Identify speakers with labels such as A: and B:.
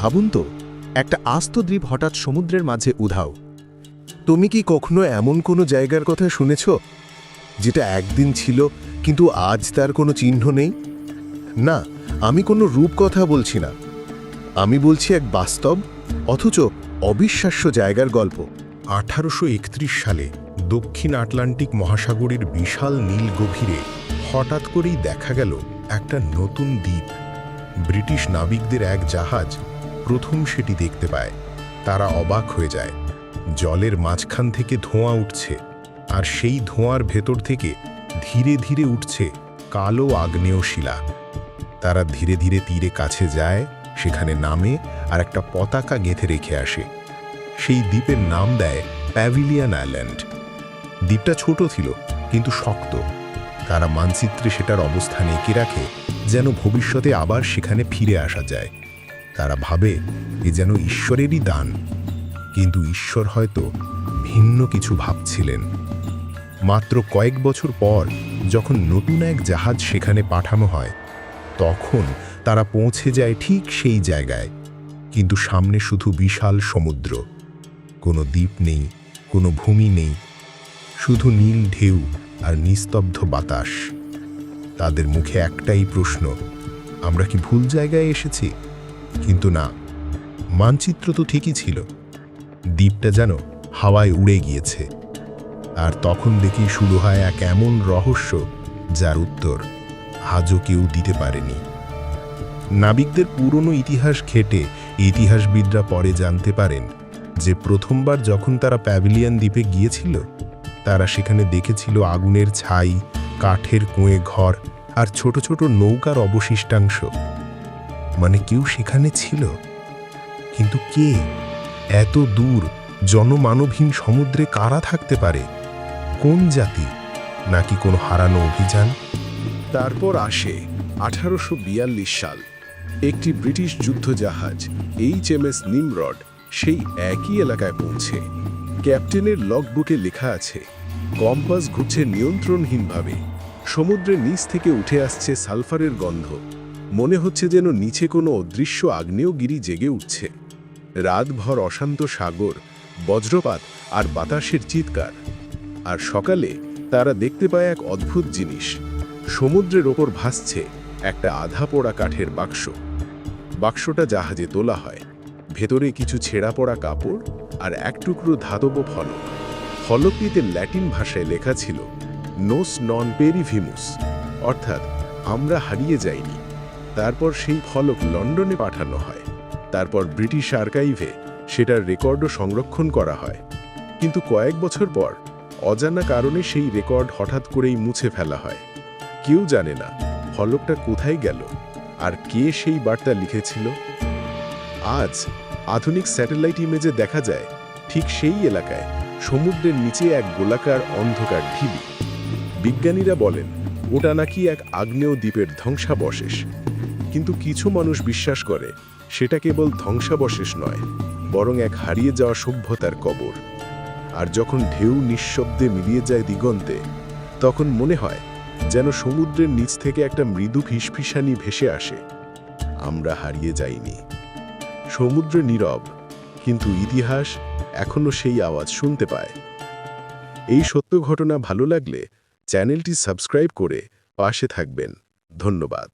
A: ভাবুন তো, একটা আস্ত দ্বীপ হঠাৎ সমুদ্রের মাঝে উধাও।
B: তুমি কি কখনো এমন কোনো জায়গার কথা শুনেছ, যেটা একদিন ছিল কিন্তু আজ তার কোনো চিহ্ন নেই? না, আমি কোনো রূপকথা বলছি না। আমি বলছি এক বাস্তব, অথচ অবিশ্বাস্য জায়গার গল্প।
C: আঠারোশো একত্রিশ সালে দক্ষিণ আটলান্টিক মহাসাগরের বিশাল নীল গভীরে হঠাৎ করেই দেখা গেল একটা নতুন দ্বীপ। ব্রিটিশ নাবিকদের এক জাহাজ প্রথম সেটি দেখতে পায়। তারা অবাক হয়ে যায়। জলের মাঝখান থেকে ধোঁয়া উঠছে আর সেই ধোঁয়ার ভেতর থেকে ধীরে ধীরে উঠছে কালো আগ্নেয় শিলা। তারা ধীরে ধীরে তীরে কাছে যায়, সেখানে নামে আর একটা পতাকা গেঁথে রেখে আসে। সেই দ্বীপের নাম দেয় প্যাভিলিয়ান আইল্যান্ড দ্বীপটা ছোট ছিল, কিন্তু শক্ত। তারা মানচিত্রে সেটার অবস্থান এঁকে রাখে, যেন ভবিষ্যতে আবার সেখানে ফিরে আসা যায়। তারা ভাবে এ যেন ঈশ্বরেরই দান। কিন্তু ঈশ্বর হয়তো ভিন্ন কিছু ভাবছিলেন। মাত্র কয়েক বছর পর যখন নতুন এক জাহাজ সেখানে পাঠানো হয়, তখন তারা পৌঁছে যায় ঠিক সেই জায়গায়। কিন্তু সামনে শুধু বিশাল সমুদ্র। কোনো দ্বীপ নেই, কোনো ভূমি নেই। শুধু নীল ঢেউ আর নিস্তব্ধ বাতাস। তাদের মুখে একটাই প্রশ্ন, আমরা কি ভুল জায়গায় এসেছি? কিন্তু না, মানচিত্র তো ঠিকই ছিল। দ্বীপটা যেন হাওয়ায় উড়ে গিয়েছে। আর তখন দেখি শুরু হয় এক এমন রহস্য যার উত্তর আজও কেউ দিতে পারেনি। নাবিকদের পুরনো ইতিহাস ঘেটে ইতিহাসবিদরা পরে জানতে পারেন যে প্রথমবার যখন তারা প্যাভিলিয়ন দ্বীপে গিয়েছিল, তারা সেখানে দেখেছিল আগুনের ছাই, কাঠের কুঁয়ে ঘর আর ছোট ছোট নৌকার অবশিষ্টাংশ। মানে কেউ সেখানে ছিল? কিন্তু কে? এত দূর, জনমানবহীন সমুদ্রে কারা থাকতে পারে? কোন জাতি? নাকি কোনো হারানো অভিযান?
B: তারপর আসে আঠারোশো বিয়াল্লিশ সাল। একটি ব্রিটিশ যুদ্ধজাহাজ, এইচ এম এস নিমরড, সেই একই এলাকায় পৌঁছে। ক্যাপ্টেনের লগবুকে লেখা আছে, কম্পাস ঘুরছে নিয়ন্ত্রণহীনভাবে। সমুদ্রের নিচ থেকে উঠে আসছে সালফারের গন্ধ। মনে হচ্ছে যেন নিচে কোনো অদৃশ্য আগ্নেয়গিরি জেগে উঠছে। রাতভর অশান্ত সাগর, বজ্রপাত আর বাতাসের চিৎকার। আর সকালে তারা দেখতে পায় এক অদ্ভুত জিনিস। সমুদ্রের ওপর ভাসছে একটা আধা পোড়া কাঠের বাক্স। বাক্সটা জাহাজে তোলা হয়। ভেতরে কিছু ছেঁড়া পড়া কাপড় আর এক টুকরো ধাতব ফলক। ফলকটিতে ল্যাটিন ভাষায় লেখা ছিল, নোস নন পেরিভিমুস অর্থাৎ, আমরা হারিয়ে যাইনি। তারপর সেই ফলক লন্ডনে পাঠানো হয়। তারপর ব্রিটিশ আর্কাইভে সেটার রেকর্ডও সংরক্ষণ করা হয়। কিন্তু কয়েক বছর পর অজানা কারণে সেই রেকর্ড হঠাৎ করেই মুছে ফেলা হয়। কেউ জানে না ফলকটা কোথায় গেল আর কে সেই বার্তা লিখেছিল। আজ আধুনিক স্যাটেলাইট ইমেজে দেখা যায় ঠিক সেই এলাকায় সমুদ্রের নিচে এক গোলাকার অন্ধকার ঢিবি। বিজ্ঞানীরা বলেন, ওটা নাকি এক আগ্নেয় দ্বীপের ধ্বংসাবশেষ। কিন্তু কিছু মানুষ বিশ্বাস করে, সেটা কেবল ধ্বংসাবশেষ নয়, বরং এক হারিয়ে যাওয়া সভ্যতার কবর। আর যখন ঢেউ নিঃশব্দে মিলিয়ে যায় দিগন্তে, তখন মনে হয় যেন সমুদ্রের নিচ থেকে একটা মৃদু ফিসফিসানি ভেসে আসে। আমরা হারিয়ে যাইনি। সমুদ্র নীরব, কিন্তু ইতিহাস এখনও সেই আওয়াজ শুনতে পায়। এই সত্য ঘটনা ভালো লাগলে চ্যানেলটি সাবস্ক্রাইব করে পাশে থাকবেন। ধন্যবাদ।